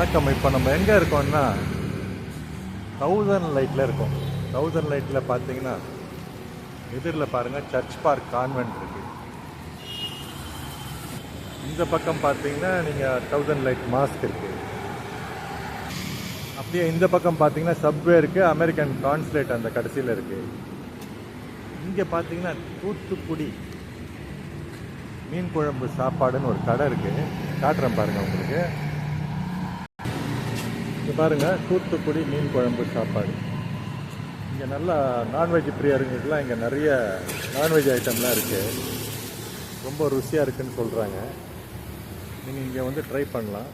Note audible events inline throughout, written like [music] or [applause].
வணக்கம். இப்போ நம்ம எங்கே இருக்கோம்னா தௌசண்ட் லைட்டில் இருக்கோம். தௌசண்ட் லைட்டில் பார்த்தீங்கன்னா எதிரில் பாருங்கள் சர்ச் பார்க் கான்வென்ட் இருக்கு. இந்த பக்கம் பார்த்தீங்கன்னா நீங்கள் தௌசண்ட் லைட் மாஸ்க் இருக்கு. அப்படியே இந்த பக்கம் பார்த்தீங்கன்னா சப்வே இருக்குது அமெரிக்கன் கான்சுலேட் அந்த கடைசியில் இருக்கு. இங்கே பார்த்தீங்கன்னா தூத்துக்குடி மீன் குழம்பு சாப்பாடுன்னு ஒரு கடை இருக்குது காட்டுறேன் பாருங்கள் உங்களுக்கு. இங்கே பாருங்கள் தூத்துக்குடி மீன் குழம்பு சாப்பாடு. இங்கே நல்லா நான்வெஜ் பிரியருங்களுக்குலாம் இங்கே நிறைய நான்வெஜ் ஐட்டம்லாம் இருக்குது ரொம்ப ருசியாக இருக்குன்னு சொல்கிறாங்க நீங்கள் இங்கே வந்து ட்ரை பண்ணலாம்.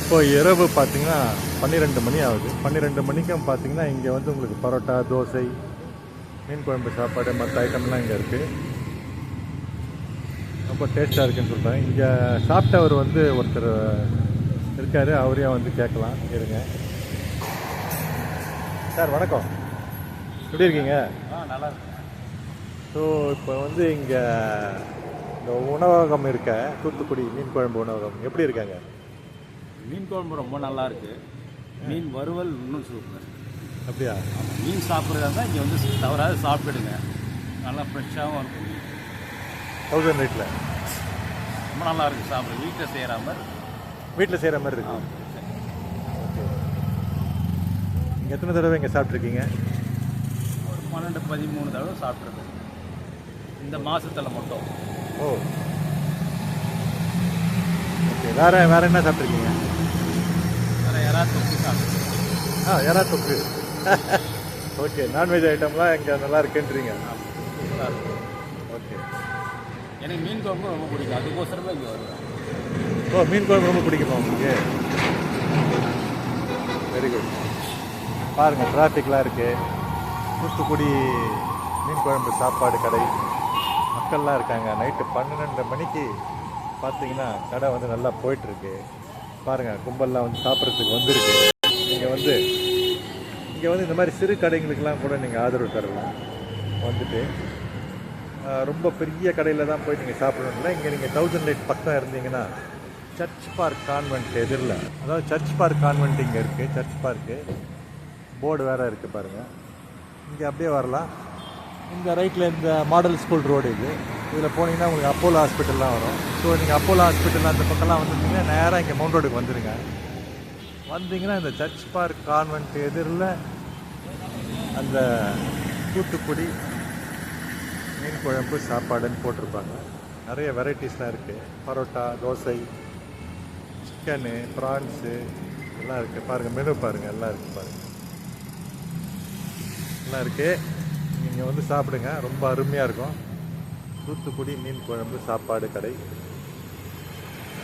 இப்போ இரவு பார்த்தீங்கன்னா பன்னிரெண்டு மணி ஆகுது. பன்னிரெண்டு மணிக்கும் பார்த்தீங்கன்னா இங்கே வந்து உங்களுக்கு பரோட்டா தோசை மீன் குழம்பு சாப்பாடு மற்ற ஐட்டம்லாம் இங்கே இருக்குது ரொம்ப டேஸ்ட்டாக இருக்குன்னு சொல்கிறாங்க இங்கே சாப்பிட்டவர் வந்து ஒருத்தர் இருக்காரு அவரையும் வந்து கேட்கலாம். இருங்க. சார் வணக்கம். எப்படி இருக்கீங்க? ஆ நல்லா இருக்கு ஸோ இப்போ வந்து இங்கே இந்த உணவகம் இருக்க தூத்துக்குடி மீன் குழம்பு உணவகம் எப்படி இருக்காங்க? மீன் குழம்பு ரொம்ப நல்லா இருக்கு. மீன் வறுவல் இன்னும் சூப்பர் அப்படியா? மீன் சாப்பிட்றதா இருந்தால் இங்கே வந்து தவறாது சாப்பிடுங்க. நல்லா ஃப்ரெஷ்ஷாகவும் இருக்கும். தௌசண்ட் ரேட்டில் ரொம்ப நல்லா இருக்கு சாப்பிட வீட்டில் செய்கிற மாதிரி. வீட்டில் செய்கிற மாதிரி இருக்கு. நீங்கள் எத்தனை தடவை இங்கே சாப்பிட்ருக்கீங்க ஒரு பன்னெண்டு பதிமூணு தடவை சாப்பிட்ருக்கேன் இந்த மாசத்துல மட்டும். ஓ. ஓகே வேறு வேறு என்ன சாப்பிட்ருக்கீங்க வேறு யாராவது தொட்டு சாப்பிட்ருக்கேன் ஆ யாரா தொக்கு. [laughs] ஓகே நான்வெஜ் ஐட்டம்லாம் இங்கே நல்லா இருக்குன்றீங்க. ஓகே. எனக்கு மீன் குழம்பு ரொம்ப பிடிக்கும். அதுக்கோசரமே இங்கே வருவேன். ஓ மீன் குழம்பு ரொம்ப பிடிக்குமா உங்களுக்கு? வெரி குட் பாருங்கள் டிராஃபிக்லாம் இருக்குது தூத்துக்குடி மீன் குழம்பு சாப்பாடு கடை. மக்கள்லாம் இருக்காங்க. நைட்டு பன்னெண்டு மணிக்கு பார்த்தீங்கன்னா கடை வந்து நல்லா போயிட்டுருக்கு. பாருங்கள் கும்பல்லாம் வந்து சாப்பிட்றதுக்கு வந்திருக்கு. நீங்கள் வந்து இங்கே வந்து இந்த மாதிரி சிறு கடைங்களுக்கெல்லாம் கூட நீங்கள் ஆதரவு தரலாம். வந்துட்டு ரொம்ப பெரிய கடையில் தான் போய் நீங்கள் சாப்பிடணும்ல இங்கே நீங்கள் தௌசண்ட் லைட் பக்கம் இருந்தீங்கன்னா சர்ச் பார்க் கான்வென்ட் எதிரில் அதாவது சர்ச் பார்க் கான்வென்ட் இங்கே இருக்குது சர்ச் பார்க்கு போர்டு வேறு இருக்குது பாருங்கள் இங்கே அப்படியே வரலாம். இந்த ரைட்டில் இந்த மாடல் ஸ்கூல் ரோடு இது. இதில் போனீங்கன்னா உங்களுக்கு அப்போலோ ஹாஸ்பிட்டல்லாம் வரும். ஸோ நீங்கள் அப்போலோ ஹாஸ்பிட்டல் அந்த பக்கம்லாம் வந்துட்டீங்கன்னா நேராக இங்கே மவுண்ட் ரோடுக்கு வந்துடுங்க வந்தீங்கன்னா இந்த சர்ச் பார்க் கான்வென்ட் எதிரில் அந்த தூத்துக்குடி மீன் குழம்பு சாப்பாடுன்னு போட்டிருப்பாங்க. நிறைய வெரைட்டிஸ்லாம் இருக்குது பரோட்டா தோசை சிக்கனு ப்ரான்ஸு எல்லாம் இருக்குது பாருங்கள் மெனு பாருங்கள் எல்லாம் இருக்குது பாருங்கள் எல்லாம் இருக்குது நீங்கள் வந்து சாப்பிடுங்க. ரொம்ப அருமையாக இருக்கும். தூத்துக்குடி மீன் குழம்பு சாப்பாடு கடை.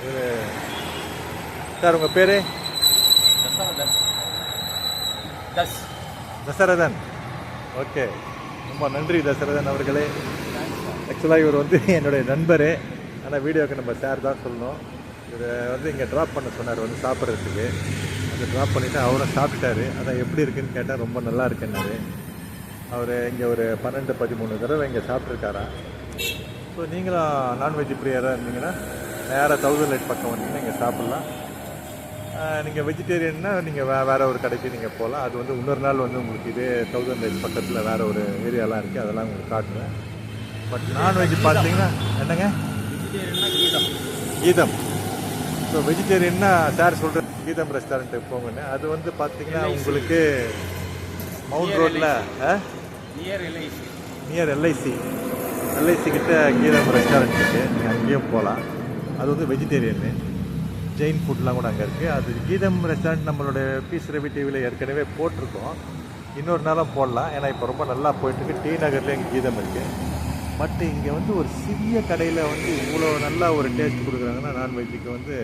இது சார் உங்கள் பேர்? தசரதன். தசரதன். ஓகே. ரொம்ப நன்றி தசரதன் அவர்களே. ஆக்சுவலாக இவர் வந்து என்னுடைய நண்பர். ஆனால் வீடியோக்கு நம்ம சார் தான் சொல்லணும். இவர் வந்து இங்கே ட்ராப் பண்ண சொன்னார் வந்து சாப்பிட்றதுக்கு. அதை ட்ராப் பண்ணிவிட்டு அவரும் சாப்பிட்டாரு. அதான் எப்படி இருக்குன்னு கேட்டால் ரொம்ப நல்லா இருக்குன்னாரு. அவர் இங்கே ஒரு பன்னெண்டு பதிமூணு தடவை இங்கே சாப்பிட்ருக்காராம் ஸோ நீங்களும் நான்வெஜ் பிரியராக இருந்தீங்கன்னா நேராக தௌசண்ட் லைட் பக்கம் வந்தீங்கன்னா இங்கே சாப்பிட்லாம். நீங்கள் வெஜிடேரியன்னா நீங்கள் வே வேறு ஒரு கடைக்கு நீங்கள் போகலாம் அது வந்து இன்னொரு நாள் வந்து உங்களுக்கு இதே தௌசண்ட் லைட் பக்கத்தில் வேறு ஒரு ஏரியாலாம் இருக்குது அதெல்லாம் உங்களுக்கு காட்டுறேன் பட் நான்வெஜ் பார்த்தீங்கன்னா என்னங்க? வெஜிடேரியன்னா கீதம். கீதம். ஸோ வெஜிடேரியன்னா சார் சொல்கிற கீதம் ரெஸ்டாரண்ட்டுக்கு போங்கன்னு. அது வந்து பார்த்தீங்கன்னா உங்களுக்கு மவுண்ட் ரோட்டில் near LIC. Near LIC. LIC. கிட்ட கீதம் ரெஸ்டாரண்ட் இருக்குது நீங்கள் அங்கேயும் போகலாம் அது வந்து வெஜிடேரியனு ஜெயின் ஃபுட்லாம் கூட அங்கே இருக்குது அது கீதம் ரெஸ்டாரண்ட் நம்மளோட பீஸ் ரவி டிவியில் ஏற்கனவே போட்டிருக்கோம். இன்னொரு நாளும் போடலாம். ஏன்னா இப்போ ரொம்ப நல்லா போயிட்டுருக்கு. டி நகர்லேயே இங்கே கீதம் இருக்குது பட் இங்கே வந்து ஒரு சிறிய கடையில் வந்து இவ்வளோ நல்லா ஒரு டேஸ்ட் கொடுக்குறாங்கன்னா நான்வெஜ்ஜுக்கு வந்து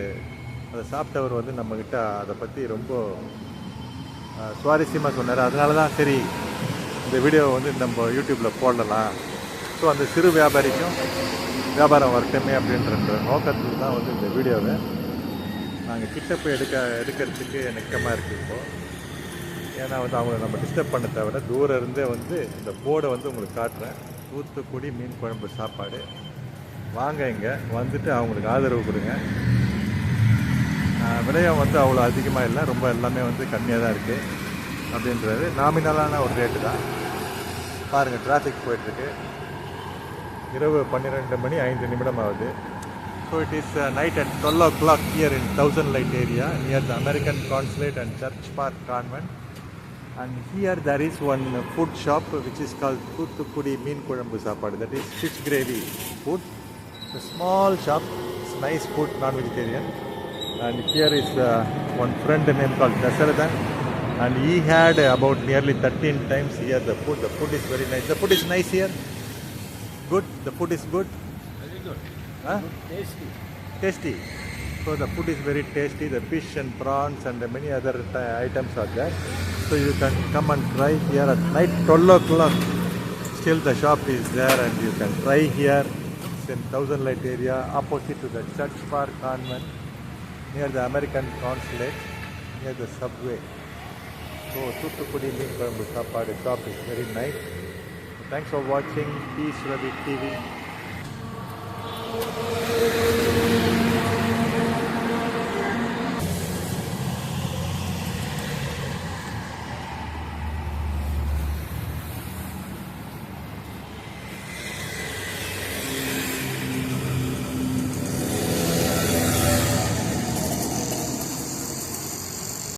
அதை சாப்பிட்டவர் வந்து நம்மக்கிட்ட அதை பற்றி ரொம்ப சுவாரஸ்யமாக சொன்னார். அதனால தான் சரி இந்த வீடியோவை வந்து நம்ம யூடியூப்பில் போடலாம். ஸோ அந்த சிறு வியாபாரிக்கும் வியாபாரம் வரட்டுமே அப்படின்ற நோக்கத்தில் தான் வந்து இந்த வீடியோவை நாங்கள் கிட்ட போய் எடுக்க எடுக்கிறதுக்கு நெக்கமாக இருக்குது இப்போது ஏன்னா வந்து அவங்கள நம்ம டிஸ்டர்ப் பண்ண தவிர தூரம் இருந்தே வந்து இந்த போர்டை வந்து உங்களுக்கு காட்டுறேன். தூத்துக்குடி மீன் குழம்பு சாப்பாடு. வாங்க இங்கே. வந்துட்டு அவங்களுக்கு ஆதரவு கொடுங்க. ஆஹ் விலையம் வந்து அவ்வளோ அதிகமாக இல்லை. ரொம்ப எல்லாமே வந்து கம்மியாக தான் இருக்குது அப்படின்றது நாமினலான ஒரு ரேட்டு தான். பாருங்கள் டிராஃபிக் போயிட்டுருக்கு இரவு பன்னிரெண்டு மணி ஐந்து நிமிடம் ஆகுது. So it is uh, night at 12 o'clock here in Thousand Light area near the American Consulate and Church Park Convent. And here there is one food shop which is called Kutukudi Min Kulambu Sapadu. That is fish gravy food. It's a small shop. It's nice food, non-vegetarian. And here is uh, one friend named called Dasarathan. And he had about nearly 13 times here the food. The food is very nice. The food is nice here. Good. The food is good. Very good. Huh? Tasty. Tasty. So the food is very tasty. The fish and prawns and many other items are there. So you can come and try here at night 12 o'clock. Still the shop is there and you can try here. It's in Thousand Light area opposite to the Church Park Convent near the American Consulate near the subway. So Thuthukudi Linkam Shop is very nice. Thanks for watching Peace Ravi TV. えっ?